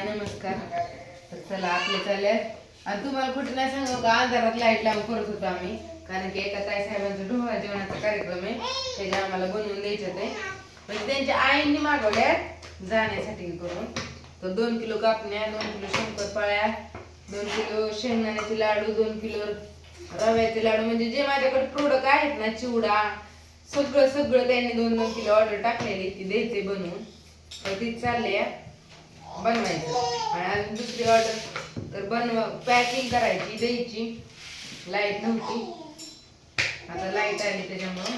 हाय नमस्कार. तर चला आपले चालले आणि तुम्हाला कुठे नाही सांगू का? अंधारात लाइट लावून करत होतो आम्ही. कारण की एका ताई साहेबांचा ढोळा जेवणाचा कार्यक्रम आहे. त्याच्या आम्हाला बनवून द्यायचं ते. म्हणजे त्यांच्या आईंनी मागवल्यात जाण्यासाठी करून. तर दोन किलो कापण्या दोन किलो शंकरपाळ्या दोन किलो शेंगदाण्याचे लाडू दोन किलो रव्याचे लाडू. म्हणजे जे माझ्याकडे प्रोडक्ट आहेत ना चिवडा सगळं सगळं त्यांनी दोन दोन किलो ऑर्डर टाकलेली ती द्यायचे बनवून. तर ती चालली. आहे बनवायचं. आणि अजून दुसरी ऑर्डर तर बनवा पॅकिंग करायची द्यायची. लाइट नव्हती. आता लाइट आली त्याच्यामुळं.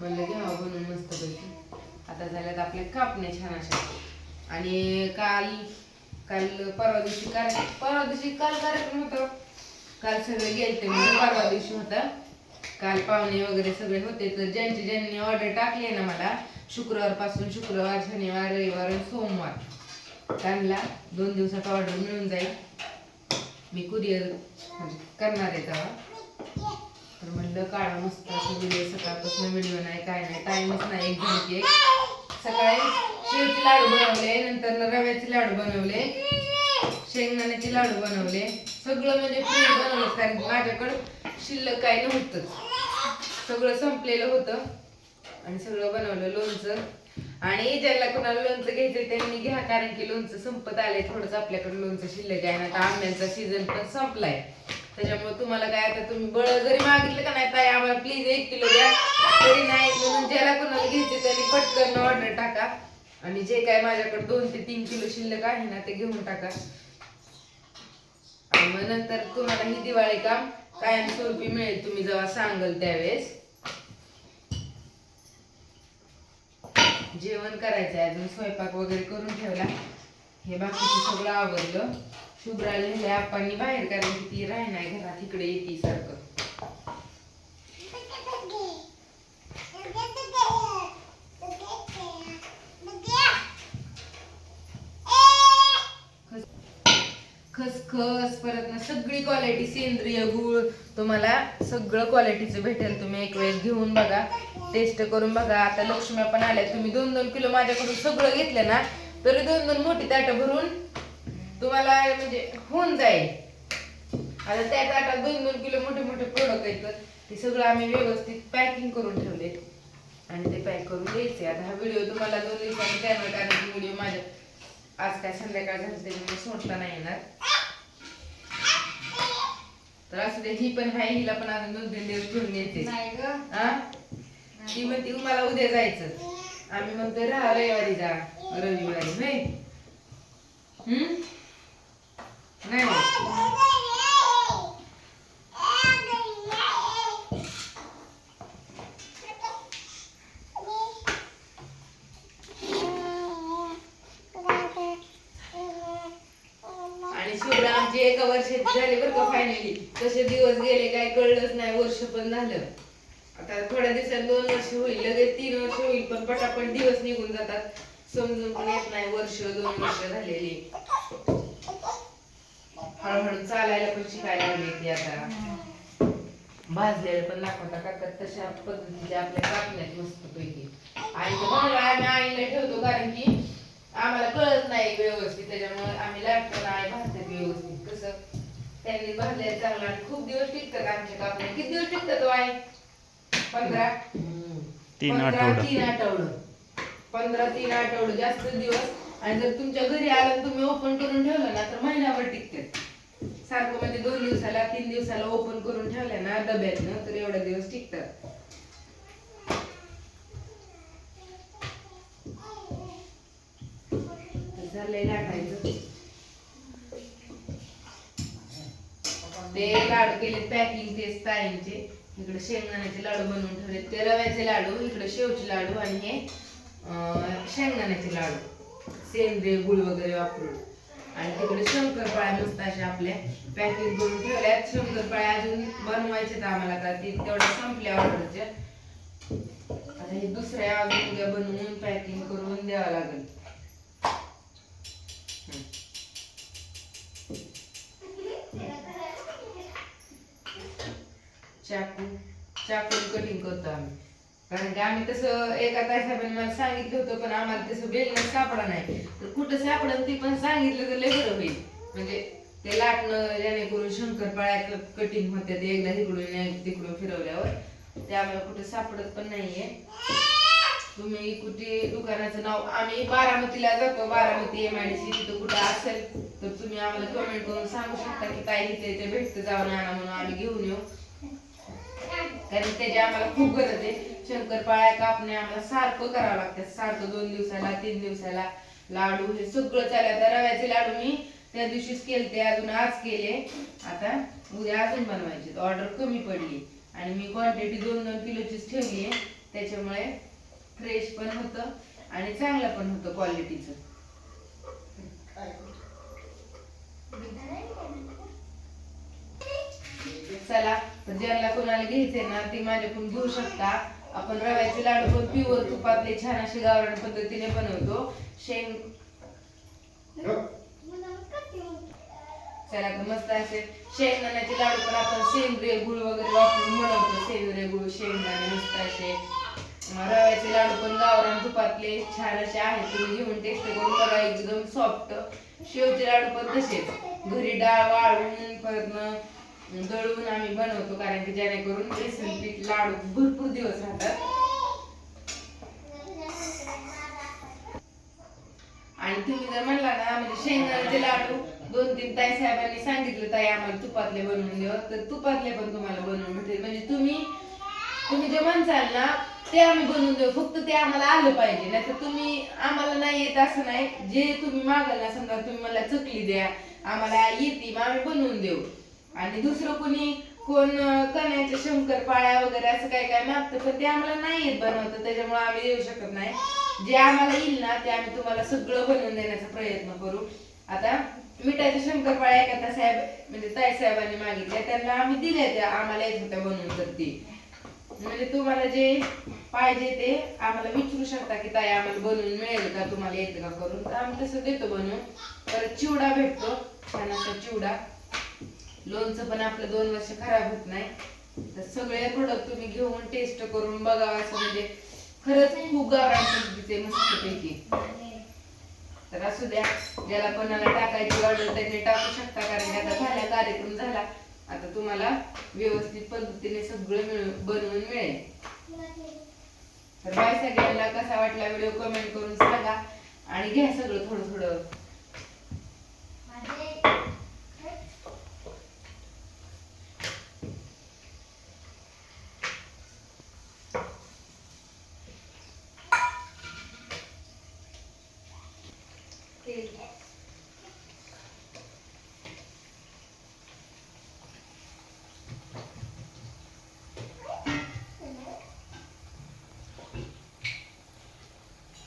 म्हणलं घ्यावा बनवून मस्तपैकी. आता झाल्यात आपल्या कापणे छान अशा. आणि काल काल परवा दिवशी काल परवा दिवशी काल कार्यक्रम होता. काल सगळे गेलते म्हणजे परवा दिवशी होता. काल पाहुणे वगैरे सगळे होते. तर ज्यांची ज्यांनी ऑर्डर टाकली आहे ना मला शुक्रवारपासून शुक्रवार शनिवार रविवार आणि सोमवार. त्यांना दोन दिवसात ऑर्डर मिळून जाईल. मी कुरिअर म्हणजे करणार आहे तेव्हा. तर म्हणलं काळा मस्त असं सकाळपासून व्हिडिओ नाही काय नाही टाइमच नाही एक झाली एक. सकाळी शिवचे लाडू बनवले नंतर रव्याचे लाडू बनवले शेंगदाण्याचे लाडू बनवले. सगळं म्हणजे फ्री बनवलं कारण माझ्याकडं शिल्लक काही नव्हतंच. सगळं संपलेलं होतं. आणि सगळं बनवलं लोणचं. आणि ज्याला कोणाला लोणचं घ्यायचं त्यांनी घ्या कारण की लोणचं संपत आलंय थोडंच आपल्याकडे लोणचं शिल्लक आहे ना आता आंब्यांचा सीझन पण संपलाय. त्याच्यामुळे तुम्हाला काय आता तुम्ही बळ जरी मागितलं का नाही ताई आम्हाला प्लीज एक किलो द्या. तरी नाही म्हणून ज्याला कोणाला घ्यायचे त्यांनी पटकन ऑर्डर टाका. आणि जे काय माझ्याकडे दोन ते तीन किलो शिल्लक आहे ना ते घेऊन टाका. आणि मग नंतर तुम्हाला ही दिवाळी काम कायमस्वरूपी मिळेल तुम्ही जेव्हा सांगाल त्यावेळेस. जेवण करायचं आहे अजून स्वयंपाक वगैरे करून ठेवला. हे बाकीचं सगळं आवडलं शुभ्रा नेले आपांनी बाहेर कारण की ती राही नाही घरात इकडे येते सारखं. खसखस परत सगळी क्वालिटी सेंद्रिय गुळ तुम्हाला सगळं क्वालिटीचं भेटेल. तुम्ही एक वेळेस घेऊन बघा टेस्ट करून बघा. आता लक्ष्म्या पण आल्या तुम्ही दोन दोन किलो माझ्याकडून सगळं घेतलं ना तरी दोन दोन मोठी ताट भरून तुम्हाला म्हणजे होऊन जाईल. आता त्या ताटात दोन दोन किलो मोठे मोठे प्रोडक्ट येतात ते सगळं आम्ही व्यवस्थित पॅकिंग करून ठेवले आणि ते पॅक करून द्यायचे. आता हा व्हिडिओ तुम्हाला दोन दिवसांनी कॅनवर कारण व्हिडिओ माझ्या आज काय संध्याकाळ झाली तरी मी सोडता नाही येणार. तर असू दे ही पण आहे हिला पण अजून दोन तीन दिवस ठेवून येते. ती म्हणते मला उद्या जायचं. आम्ही म्हणतोय राहा रविवारी जा रविवारी नाही हम्म? नाही होत. आणि शिवरा आमची एका वर्षाची झाली बरं का फायनली तसे दिवस गेले काय कळलंच नाही वर्ष पण झालं. आता थोड्या दिवसात दोन वर्ष होईल लगेच तीन वर्ष होईल पण पटापट दिवस निघून जातात. समजून पण येत नाही वर्ष दोन वर्ष झालेली. हळूहळू चालायला पण शिकायला लागली ती आता. भाजलेलं पण दाखवता काका तशा पद्धतीच्या आपल्या कापण्यात मस्त पैकी. आणि आम्ही आईला ठेवतो कारण की आम्हाला कळत नाही व्यवस्थित त्याच्यामुळे आम्ही लाटतो नाही भाजतात व्यवस्थित. कसं? त्यांनी भाजलेलं चांगलं. खूप दिवस टिकतात आमच्या कापण्या किती दिवस टिकतात तो पंधरा? तीन पंधरा, आठवडं. तीन आठवडं. पंधरा तीन आठवडं. जास्त दिवस. आणि जर तुमच्या घरी आलं तुम्ही ओपन करून ठेवलं ना तर महिनाभर टिकतात. सारखं म्हणजे दोन दिवसाला तीन दिवसाला ओपन करून ठेवलं ना डब्यातनं तर एवढे दिवस टिकतात. तर झालंय लाटायचं ते लाडू केले पॅकिंग तेच ताईंचे इकडे शेंगदाण्याचे लाडू बनवून ठेवले ते रव्याचे लाडू इकडे शेवचे लाडू आणि हे शेंगदाण्याचे लाडू. सेंद्रिय गुळ वगैरे वापरून. आणि तिकडे शंकरपाळ्या मस्त अशा आपल्या पॅकिंग करून ठेवल्यात. शंकरपाळ्या अजून बनवायचे आम्हाला का ते तेवढ्या संपल्या ऑर्डरच्या. आता हे दुसऱ्या अजून उद्या बनवून पॅकिंग करून द्यावं लागेल. चाकू चाकू कटिंग करतो आम्ही. कारण की आम्ही तसं एका तासाने मला सांगितलं होतं पण आम्हाला तसं बेलणं सापडा नाही. तर कुठं सापडलं ती पण सांगितलं तर लय बरं होईल. म्हणजे ते लाटणं जेणेकरून शंकरपाळ्या कटिंग होत्या ते एकदा इकडून तिकडून फिरवल्यावर. ते आम्हाला कुठं सापडत पण नाहीये. तुम्ही कुठे दुकानाचं नाव आम्ही बारामतीला जातो. Baramati M I D C तिथं कुठं असेल तर तुम्ही आम्हाला कमेंट करून सांगू शकता की काय इथे इथे भेटतं जाऊन आणा म्हणून आम्ही घेऊन येऊ. कारण त्याची आम्हाला खूप गरज आहे. शंकरपाळ्या कापणे आम्हाला सारखं करावं लागतं. सारखं दोन दिवसाला तीन दिवसाला लाडू हे सगळं चालू आता रव्याचे लाडू मी त्या दिवशीच केलते अजून आज केले. आता उद्या अजून बनवायचे ऑर्डर कमी पडली. आणि मी क्वांटिटी दोन दोन किलोचीच ठेवली आहे. त्याच्यामुळे फ्रेश पण होतं आणि चांगलं पण होतं क्वालिटीचं चला तर ज्यांना कोणाला घ्यायचे ना ते माझ्याकडून घेऊ शकता. आपण रव्याचे लाडू पण प्युअर तुपातले छान असे गावरान पद्धतीने बनवतो. शेंग. चला तर मस्त असे शेंगदाण्याचे लाडू पण आपण सेंद्रिय गुळ वगैरे वापरून बनवतो. सेंद्रिय गुळ शेंगदाणे मस्त असे. रव्याचे लाडू पण गावरान तुपातले छान असे आहेत. तुम्ही घेऊन टेस्ट करून बघा एकदम सॉफ्ट शेवचे लाडू पण तसेच. घरी डाळ वाळून परत दळून आम्ही बनवतो कारण की जेणेकरून बेसन पीठ लाडू भरपूर दिवस राहतात. आणि तुम्ही जर म्हणला ना म्हणजे शेंगदाण्याचे लाडू दोन तीन ताई साहेबांनी सांगितलं ताई आम्हाला तुपातले बनवून देऊ तर तुपातले पण तुम्हाला बनवून भेटेल म्हणजे तुम्ही तुम्ही जे म्हणसाल ना ते आम्ही बनवून देऊ फक्त ते आम्हाला आलं पाहिजे. नाही तर तुम्ही आम्हाला नाही येत असं नाही. जे तुम्ही मागाल ना समजा तुम्ही मला चकली द्या आम्हाला येते मग आम्ही बनवून देऊ. आणि दुसरं कोणी कोण कण्याच्या शंकरपाळ्या वगैरे असं काय काय मागतं पण ते आम्हाला नाही येत बनवतं त्याच्यामुळे आम्ही देऊ शकत नाही. जे आम्हाला येईल ना ते आम्ही तुम्हाला सगळं बनवून देण्याचा प्रयत्न करू. आता मिठाच्या शंकरपाळ्या एखादा साहेब म्हणजे ताई साहेबांनी मागितल्या त्यांना आम्ही दिल्या त्या आम्हाला येत होत्या बनवून तर ती. म्हणजे तुम्हाला जे पाहिजे ते आम्हाला विचारू शकता की ताई आम्हाला बनवून मिळेल का तुम्हाला येतं का करून? तर आम्ही तसं देतो बनवून. परत चिवडा भेटतो छान असा चिवडा. लोणचं पण आपलं दोन वर्ष खराब होत नाही. तर सगळे प्रोडक्ट तुम्ही घेऊन टेस्ट करून बघा असं म्हणजे खरंच खूप गावरान पद्धतीचे मस्त पैकी. तर असू द्या ज्याला कोणाला टाकायची ऑर्डर त्यांनी टाकू शकता कारण त्याचा आता झाला कार्यक्रम झाला. आता तुम्हाला व्यवस्थित पद्धतीने सगळं मिळून बनवून मिळेल. तर बाय सगळ्यांना कसा वाटला व्हिडिओ कमेंट करून सांगा आणि घ्या सगळं थोडं थोडं. Amen.